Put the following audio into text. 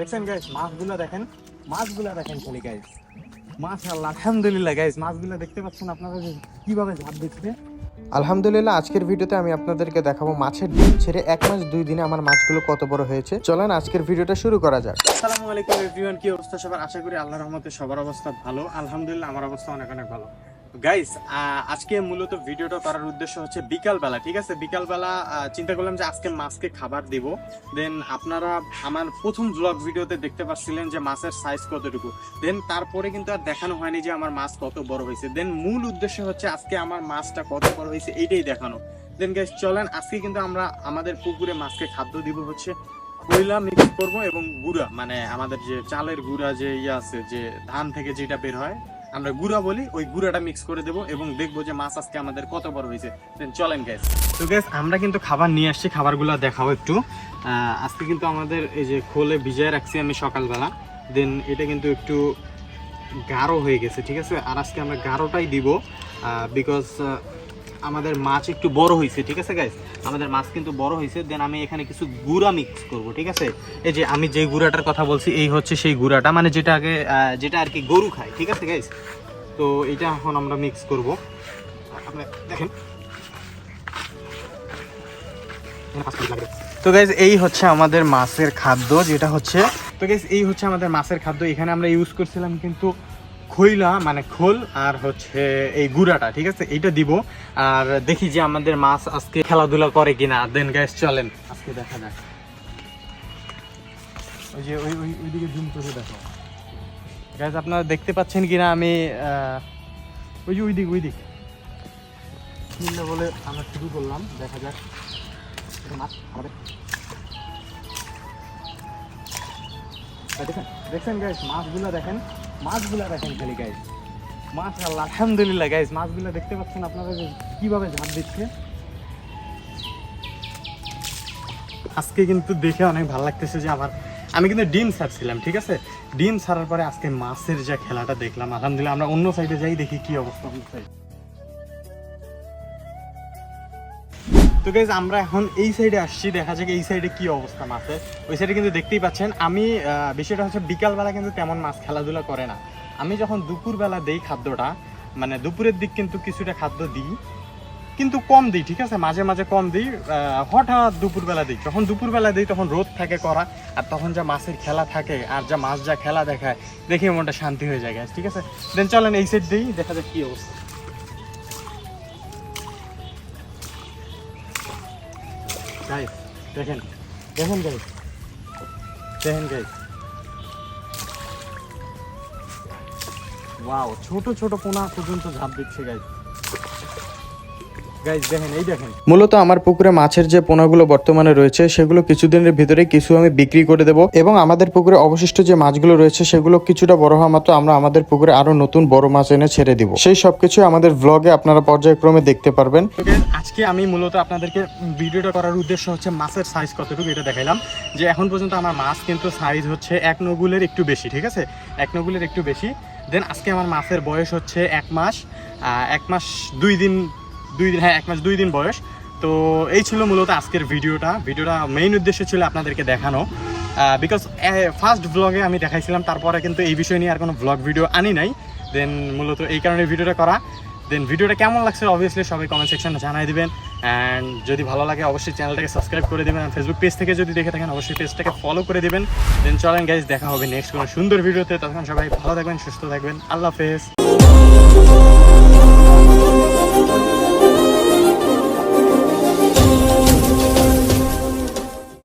দেখছেন গাইস মাছগুলো দেখেন মাছগুলো দেখেন খালি গাইস মাশাআল্লাহ আলহামদুলিল্লাহ গাইস মাছগুলো দেখতে পাচ্ছেন আপনারা যে কীভাবে ঝাঁপ দিচ্ছে। আলহামদুলিল্লাহ আজকের ভিডিওতে আমি আপনাদেরকে দেখাবো মাছের ডিম ছেড়ে এক মাস দুই দিনে আমার মাছগুলো কত বড় হয়েছে। চলেন আজকের ভিডিওটা শুরু করা যাক। আসসালামু আলাইকুম এভরিওয়ান কি অবস্থা সবার? আশা করি আল্লাহর রহমতে সবার অবস্থা ভালো। আলহামদুলিল্লাহ আমার অবস্থা অনেক অনেক ভালো। গাইস আজকে মূলত ভিডিওটা করার উদ্দেশ্য হচ্ছে বিকালবেলা, ঠিক আছে? বিকালবেলা চিন্তা করলাম যে আজকে মাছকে খাবার দিব। দেন আপনারা আমার প্রথম ব্লগ ভিডিওতে দেখতে পাচ্ছিলেন যে মাছের সাইজ কতটুকু। দেন তারপরে কিন্তু আর দেখানো হয়নি যে আমার মাছ কত বড় হয়েছে। দেন মূল উদ্দেশ্য হচ্ছে আজকে আমার মাছটা কত বড় হয়েছে, এইটাই দেখানো। দেন গাইস চলেন, আজকে কিন্তু আমরা আমাদের পুকুরে মাছকে খাদ্য দিব হচ্ছে কয়লা মিক্স করব এবং গুঁড়া মানে আমাদের যে চালের গুঁড়া যে ইয়ে আছে, যে ধান থেকে যেটা বের হয় আমরা গুঁড়া বলি, ওই গুঁড়াটা মিক্স করে দেবো এবং দেখব যে মাছ আজকে আমাদের কত বড় হয়েছে। দেন চলেন গ্যাস তো গ্যাস আমরা কিন্তু খাবার নিয়ে আসছি, খাবারগুলো দেখাও একটু। আজকে কিন্তু আমাদের এই যে খোলে ভিজায় রাখছি আমি সকালবেলা। দেন এটা কিন্তু একটু গাঢ় হয়ে গেছে, ঠিক আছে? আর আজকে আমরা গাঢ়টাই দিব বিকজ আমাদের মাছ একটু বড় হয়েছে, ঠিক আছে গাইস আমাদের মাছ কিন্তু বড় হয়েছে দেন আমি এখানে কিছু গুঁড়া মিক্স করব, ঠিক আছে? এই যে আমি যে গুঁড়াটার কথা বলছি, এই হচ্ছে সেই গুঁড়াটা মানে যেটা আগে যেটা আর কি গরু খায়, ঠিক আছে গাইস তো এটা এখন আমরা মিক্স করব। দেখেন। তো গাইজ এই হচ্ছে আমাদের মাছের খাদ্য, যেটা হচ্ছে, তো গাইজ এই হচ্ছে আমাদের মাছের খাদ্য। এখানে আমরা ইউজ করছিলাম কিন্তু খৈলা মানে খোল আর হচ্ছে এই গুড়াটা, ঠিক আছে? এইটা দিব। আর দেখি যে আমাদের মাছ আজকে খেলাধুলা করে কিনা। দেন গ্যাস চলেন। আজকে দেখা যাক। ওই যে ওই ওই ওইদিকে জুম করে দেখো। গাইজ আপনারা দেখতে পাচ্ছেন কিনা আমি ওই যে ওই দিক ওই দিক বলে আমরা শুরু করলাম। দেখা যাক। মাছ দেখেন দেখছেন গাইস মাছগুলো দেখেন। মাছগুলো দেখেন খালি গাইজ মাছ আলহামদুলিল্লাহ গাইজ মাছগুলো দেখতে পাচ্ছেন আপনারা যে কীভাবে ঝাঁপ দিচ্ছে? আজকে কিন্তু দেখে অনেক ভালো লাগতেছে যে আমার আমি কিন্তু ডিম ছাড়ছিলাম, ঠিক আছে? ডিম ছাড়ার পরে আজকে মাছের যে খেলাটা দেখলাম, আলহামদুলিল্লাহ, আমরা অন্য সাইডে যাই দেখি কি অবস্থা অন্য সাইড তো গাইজ আমরা এখন এই সাইডে আসছি, দেখা যাক এই সাইডে কি অবস্থা মাছের ওই সাইডে কিন্তু দেখতেই পাচ্ছেন, আমি বিষয়টা হচ্ছে বিকালবেলা কিন্তু তেমন মাছ খেলাধুলা করে না। আমি যখন দুপুরবেলা দেই খাদ্যটা মানে দুপুরের দিক কিন্তু কিছুটা খাদ্য দিই, কিন্তু কম দিই, ঠিক আছে? মাঝে মাঝে কম দিই হঠাৎ দুপুরবেলা দিই। যখন দুপুরবেলা দিই, তখন রোদ থাকে করা আর তখন যা মাছের খেলা থাকে, আর যা মাছ যা খেলা দেখায় দেখে মনটা শান্তি হয়ে যায় ঠিক আছে? দেন চলেন এই সাইড দিই, দেখা যাক কী অবস্থা। গাইস দেখেন দেখেন গাইস দেখেন গাইস ওয়াও ছোট ছোট পোনা পর্যন্ত ঝাঁপ দিচ্ছে গাইস মূলত আমার পুকুরে মাছের যে পোনাগুলো বর্তমানে রয়েছে সেগুলো কিছুদিনের ভিতরে কিছু আমি বিক্রি করে দেবো এবং আমাদের পুকুরে অবশিষ্ট যে মাছগুলো রয়েছে সেগুলো কিছুটা বড় হওয়া মাত্র আমরা আমাদের পুকুরে আরও নতুন বড় মাছ এনে ছেড়ে দিব। সেই সবকিছু আমাদের ব্লগে আপনারা পর্যায়ক্রমে দেখতে পারবেন। আজকে আমি মূলত আপনাদেরকে ভিডিওটা করার উদ্দেশ্য হচ্ছে মাছের সাইজ কতটুকু এটা দেখাইলাম। যে এখন পর্যন্ত আমার মাছ কিন্তু সাইজ হচ্ছে এক নগুলের একটু বেশি ঠিক আছে? এক নগুলের একটু বেশি। দেন আজকে আমার মাছের বয়স হচ্ছে এক মাস এক মাস দুই দিন দুই দিন হ্যাঁ এক মাস, দুই দিন বয়স। তো এই ছিল মূলত আজকের ভিডিওটা। ভিডিওটা মেইন উদ্দেশ্য ছিল আপনাদেরকে দেখানো। বিকজ ফার্স্ট ব্লগে আমি দেখাইছিলাম, তারপরে কিন্তু এই বিষয় নিয়ে আর কোনো ব্লগ ভিডিও আনি নাই। দেন মূলত এই কারণে ভিডিওটা করা। দেন ভিডিওটা কেমন লাগছে অবভিয়াসলি সবাই কমেন্ট সেকশনে জানাই দিবেন। অ্যান্ড যদি ভালো লাগে, অবশ্যই চ্যানেলটাকে সাবস্ক্রাইব করে দিবেন। ফেসবুক পেজ থেকে যদি দেখে থাকেন, অবশ্যই পেজটাকে ফলো করে দেবেন। দেন চলেন গাইজ দেখা হবে নেক্সট কোনো সুন্দর ভিডিওতে তখন সবাই ভালো থাকবেন, সুস্থ থাকবেন। আল্লাহ হাফেজ।